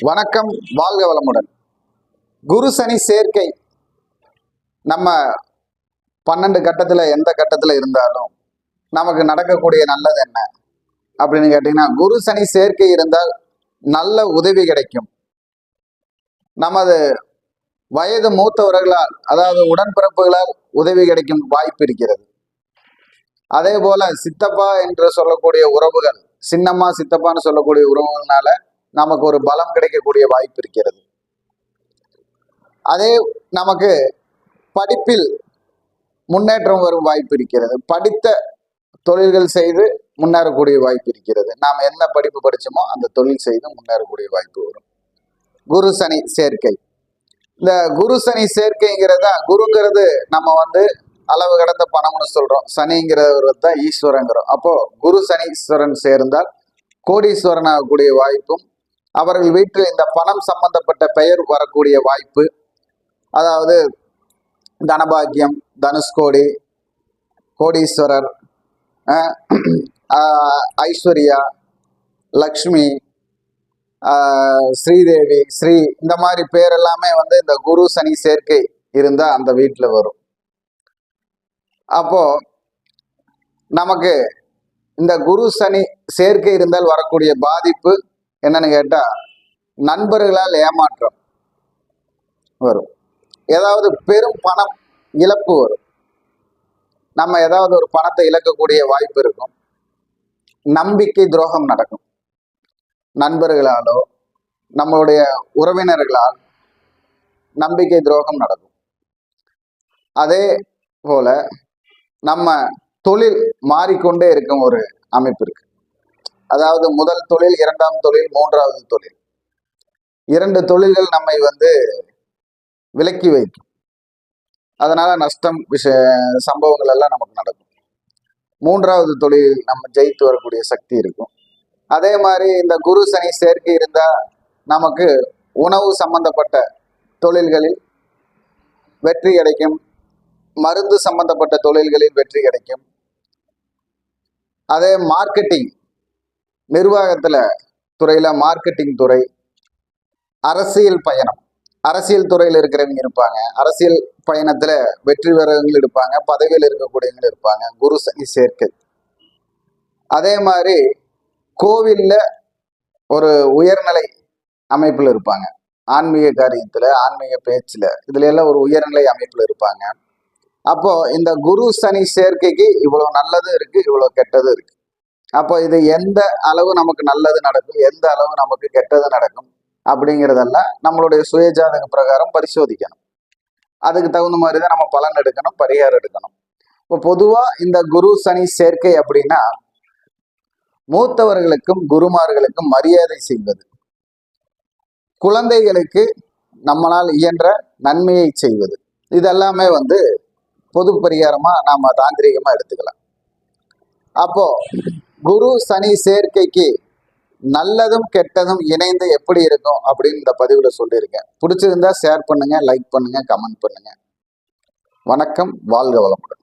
வணக்கம் வாழ்க வளமுடன். குரு சனி சேர்க்கை. நம்ம பன்னெண்டு கட்டத்தில் எந்த கட்டத்தில் இருந்தாலும் நமக்கு நடக்கக்கூடிய நல்லது என்ன? அப்படின்னு கேட்டிங்கன்னா குரு சனி சேர்க்கை இருந்தால் நல்ல உதவி கிடைக்கும். நமது வயது மூத்தவர்களால் அதாவது உடன்பிறப்புகளால் உதவி கிடைக்கும் வாய்ப்பு இருக்கிறது. அதே போல சித்தப்பா என்று சொல்லக்கூடிய உறவுகள் சின்னம்மா சித்தப்பான்னு சொல்லக்கூடிய உறவுகள்னால நமக்கு ஒரு பலம் கிடைக்கக்கூடிய வாய்ப்பு இருக்கிறது. அதே நமக்கு படிப்பில் முன்னேற்றம் வரும் வாய்ப்பு இருக்கிறது. படித்த தொழில்கள் செய்து முன்னேறக்கூடிய வாய்ப்பு இருக்கிறது. நாம் என்ன படிப்பு படித்தோமோ அந்த தொழில் செய்து முன்னேறக்கூடிய வாய்ப்பு வரும். குரு சனி சேர்க்கை. இந்த குரு சனி சேர்க்கைங்கிறத குருங்கிறது நம்ம வந்து அளவு கடந்த பணம்னு சொல்றோம். சனிங்கிறவர் தான் ஈஸ்வரங்கிறோம். அப்போ குரு சனீஸ்வரன் சேர்ந்தால் கோடீஸ்வரன் ஆகக்கூடிய வாய்ப்பும் அவர்கள் வீட்டில் இந்த பணம் சம்பந்தப்பட்ட பெயர் வரக்கூடிய வாய்ப்பு. அதாவது தனபாக்கியம் தனுஷ்கோடி கோடீஸ்வரர் ஐஸ்வர்யா லக்ஷ்மி ஸ்ரீதேவி ஸ்ரீ இந்த மாதிரி பேர் எல்லாமே வந்து இந்த குரு சனி சேர்க்கை இருந்தால் அந்த வீட்டில் வரும். அப்போ நமக்கு இந்த குரு சனி சேர்க்கை இருந்தால் வரக்கூடிய பாதிப்பு என்னன்னு கேட்டா நண்பர்களால் ஏமாற்றம் வரும். ஏதாவது பெரும் பணம் இழப்பு வரும். நம்ம ஏதாவது ஒரு பணத்தை இழக்கக்கூடிய வாய்ப்பு இருக்கும். நம்பிக்கை துரோகம் நடக்கும். நண்பர்களாலோ நம்மளுடைய உறவினர்களால் நம்பிக்கை துரோகம் நடக்கும். அதே போல நம்ம தொழில் மாறிக்கொண்டே இருக்கும் ஒரு அமைப்பு இருக்கு. அதாவது முதல் தொழில் இரண்டாம் தொழில் மூன்றாவது தொழில். இரண்டு தொழில்கள் நம்மை வந்து விலக்கி வைக்கும். அதனால நஷ்டம் விஷய சம்பவங்கள் எல்லாம் நமக்கு நடக்கும். மூன்றாவது தொழில் நம்ம ஜெயித்து வரக்கூடிய சக்தி இருக்கும். அதே மாதிரி இந்த குரு சனி சேர்க்கை இருந்தா நமக்கு உணவு சம்பந்தப்பட்ட தொழில்களில் வெற்றி கிடைக்கும். மருந்து சம்பந்தப்பட்ட தொழில்களில் வெற்றி கிடைக்கும். அதே மார்க்கெட்டிங் நிர்வாகத்துல துறையில மார்க்கெட்டிங் துறை அரசியல் பயணம். அரசியல் துறையில் இருக்கிறவங்க இருப்பாங்க. அரசியல் பயணத்துல வெற்றி பெறவங்க இருப்பாங்க. பதவியில் இருக்கக்கூடியவங்க இருப்பாங்க. குரு சனி சேர்க்கை. அதே மாதிரி கோவில்ல ஒரு உயர்நிலை அமைப்புல இருப்பாங்க. ஆன்மீக காரியத்துல ஆன்மீக பேச்சுல இதுல எல்லாம் ஒரு உயர்நிலை அமைப்புல இருப்பாங்க. அப்போ இந்த குரு சனி சேர்க்கைக்கு இவ்வளவு நல்லது இருக்கு இவ்வளவு கெட்டது இருக்கு. அப்போ இது எந்த அளவு நமக்கு நல்லது நடக்கும்? எந்த அளவு நமக்கு கெட்டது நடக்கும்? அப்படிங்கிறதெல்லாம் நம்மளுடைய சுயஜாதக பிரகாரம் பரிசோதிக்கணும். அதுக்கு தகுந்த மாதிரி தான் நம்ம பலன் எடுக்கணும் பரிகாரம் எடுக்கணும். இப்போ பொதுவாக இந்த குரு சனி சேர்க்கை அப்படின்னா மூத்தவர்களுக்கும் குருமார்களுக்கும் மரியாதை செய்வது. குழந்தைகளுக்கு நம்மளால் இயன்ற நன்மையை செய்வது. இதெல்லாமே வந்து பொது பரிகாரமாக நாம் தாந்திரிகமாக எடுத்துக்கலாம். அப்போ குரு சனி சேர்க்கைக்கு நல்லதும் கெட்டதும் இணைந்து எப்படி இருக்கும் அப்படின்னு இந்த பதிவுல சொல்லியிருக்கேன். பிடிச்சிருந்தா ஷேர் பண்ணுங்க லைக் பண்ணுங்க கமெண்ட் பண்ணுங்க. வணக்கம் வாழ்க வளமுடன்.